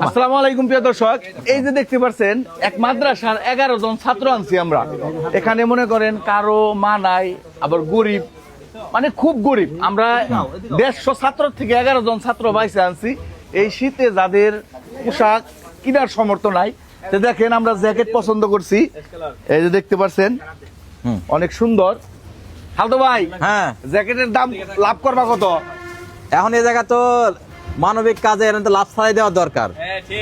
আসসালামু আলাইকুম প্রিয় দর্শক। এই যে দেখতে পাচ্ছেন এক মাদ্রাসার এগারো জন ছাত্র আনছি আমরা। এখানে মনে করেন কারও মা নাই আবার গরিব। মানে খুব গরিব। আমরা দেড়শো ছাত্র থেকে এগারো জন ছাত্র বাইসে আনছি। এই শীতে যাদের পোশাক কেনার সমর্থ নাই তো দেখেন আমরা জ্যাকেট পছন্দ করছি। এই যে দেখতে পাচ্ছেন অনেক সুন্দর। হালতো ভাই হ্যাঁ। জ্যাকেটের দাম লাভ করবা কত? এখন এই জায়গা তো মানবিক কাজে এর তো লাভ ছাড়াই দেওয়া দরকার।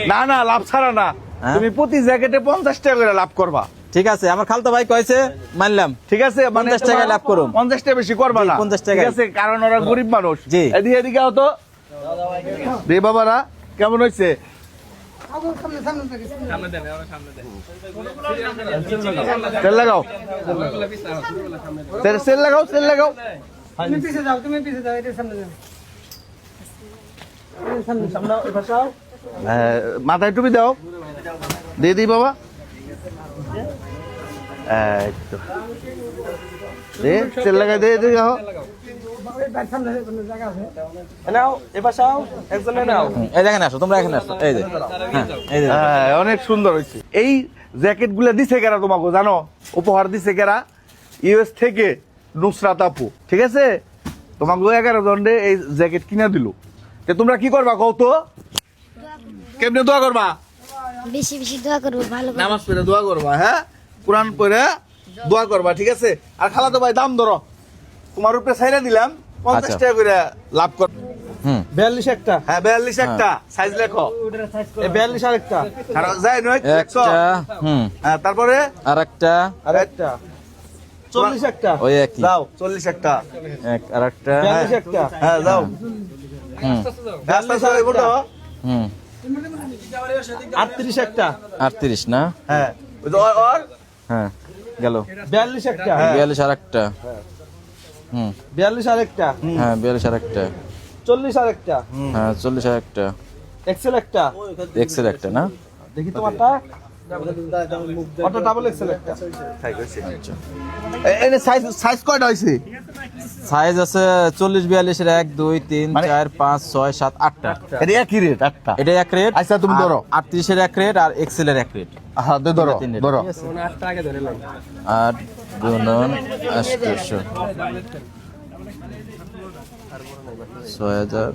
না না লাভ ছাড়া না। হ্যাঁ? তুমি প্রতি জ্যাকেটে পঞ্চাশ টাকা করে লাভ করবা। ঠিক আছে আমার খালতো ভাই কয়েছে মানলাম। ঠিক আছে পঞ্চাশ টাকা লাভ করুম। পঞ্চাশ টাকা বেশি করবা না। পঞ্চাশ টাকা ঠিক আছে কারণ ওরা গরিব মানুষ। জি। এদিকে এদিকে হতো রে বাবারা কেমন হয়েছে তেল লাগাও। তেল- তেল লাগাও তেল লাগাও। তুমি পিছে যাও তুমি পিছে যাও এটা সামনে যাও। হ্যাঁ, মাথায় টুপি দাও। দিয়ে দিই বাবা। এই দে তেল লাগাই দে দে যাও হ্যাঁ হ্যাঁ, অনেক সুন্দর হয়েছে। এই জ্যাকেটগুলা দিছে কেরা তোমাকে জানো? উপহার দিছে কেরা? ইউএস থেকে নুসরাত আপু ঠিক আছে? তোমাকে এগারো জন্ডে এই জ্যাকেট কিনে দিল। তোমরা কি করবা কও তো? কেমনে দোয়া করবা? বেশি বেশি দোয়া করব ভালো করে। নামাজ পড়ে দোয়া করবা হ্যাঁ? কোরআন পড়ে দোয়া করবা ঠিক আছে? আর খালা তো ভাই দাম ধরো। তোমার উপরে ছাইরা দিলাম পঞ্চাশ আচ্ছা। টাকা করে লাভ কর। বিয়াল্লিশ একটা। হ্যাঁ। বিয়াল্লিশ একটা। সাইজ লেখো। বিয়াল্লিশ আর একটা। আর যাই নয় দেখছ? একটা হুম। হ্যাঁ তারপরে? আর একটা। আর একটা। চল্লিশ একটা। ওই একই। যাও চল্লিশ একটা। আর একটা। একটা। হ্যাঁ যাও হুম। আটত্রিশ একটা। আটত্রিশ না? হ্যাঁ। হ্যাঁ গেল। বিয়াল্লিশ একটা। বিয়াল্লিশ আর একটা। হুম। বিয়াল্লিশ আর একটা। হ্যাঁ বিয়াল্লিশ আর একটা। চল্লিশ আর একটা। হ্যাঁ চল্লিশ আর একটা। এক্সেল একটা। এক্সেল একটা না? দেখি তোমারটা। ডাবল এক্সেল একটা। সাইজ সাইজ কয়টা হয়েছে? সাইজ আছে চল্লিশ বিয়াল্লিশের এক দুই তিন মানে- চার পাঁচ ছয় সাত আটটা। এটা একই রেট একটা এটা এক রেট আচ্ছা, তুমি ধরো। আটত্রিশের এক রেট আর এক্সেলের এক রেট হ্যাঁ ধরো ধরো। আট গুণন আটশো ছয় হাজার।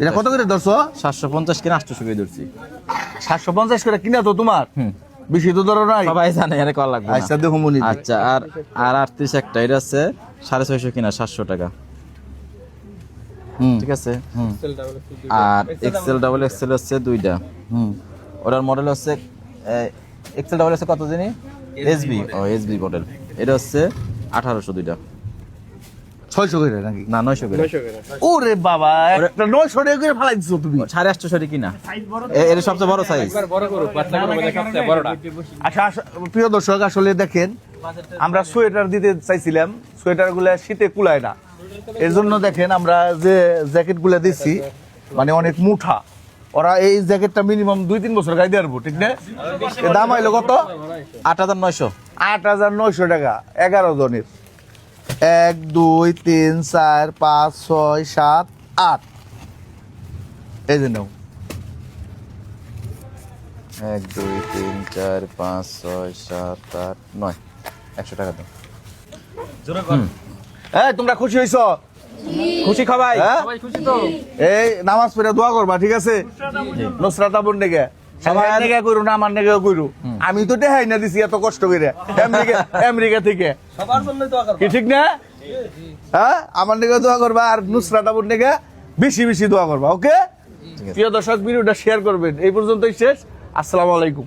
এটা কত করে ধরছো? সাতশো পঞ্চাশ কিনা আটশো করে ধরছি। সাতশো পঞ্চাশ করে কিনা তো তোমার? হুম। বেশি তো ধরো নাই। সবাই জানে এর কল লাগবে আচ্ছা দেখো মনি আচ্ছা আর আর আটত্রিশ একটা এটা আছে সাড়ে ছয়শো কিনা সাতশো টাকা। হুম। ঠিক আছে? হুম। আর এক্সেল ডাবল এক্সেল হচ্ছে দুইটা। হুম। ওটার মডেল হচ্ছে এক্সেল ডাবল হচ্ছে কত জানি? এসবি ও এসবি মডেল এটা হচ্ছে আঠারোশো দুইটা। ছয়শো করে নাকি? না নয়শো করে। ওরে বাবা একটা নয়শো টাকা করে ফালাই দিছো তুমি সাড়ে আটশো সরি কিনা? এ- এটা সবচেয়ে বড় সাইজ আচ্ছা প্রিয় দর্শক আসলে দেখেন আমরা সোয়েটার দিতে চাইছিলাম সোয়েটারগুলা শীতে কুলায় না। এর জন্য দেখেন আমরা যে জ্যাকেটগুলা দিচ্ছি মানে অনেক মুঠা। ওরা এই জ্যাকেটটা মিনিমাম দুই তিন বছর গাইতে পারব ঠিক না? দাম আইলো কত? আট হাজার নয়শো। আট হাজার নয়শো টাকা এগারো জনের। এক দুই তিন চার পাঁচ ছয় সাত আট। এই যে নাও। এক দুই তিন চার পাঁচ ছয় সাত আট নয়। একশো টাকা দাও। এই তোমরা খুশি হইছো? খুশি খাবাই? হ্যাঁ? এই নামাজ পড়ে দোয়া করবা ঠিক আছে? নুসরাত আবুর আমি তো দেখাই না দিছি এত কষ্ট করে। আমেরিকা আমেরিকা থেকে। সবার জন্য দোয়া করো কি ঠিক না? হ্যাঁ? আমার নিকে দোয়া করবা আর নুসরাত আবুর নিকে বেশি বেশি দোয়া করবা ওকে? প্রিয় দর্শক ভিডিওটা শেয়ার করবেন। এই পর্যন্তই শেষ। আসসালামু আলাইকুম।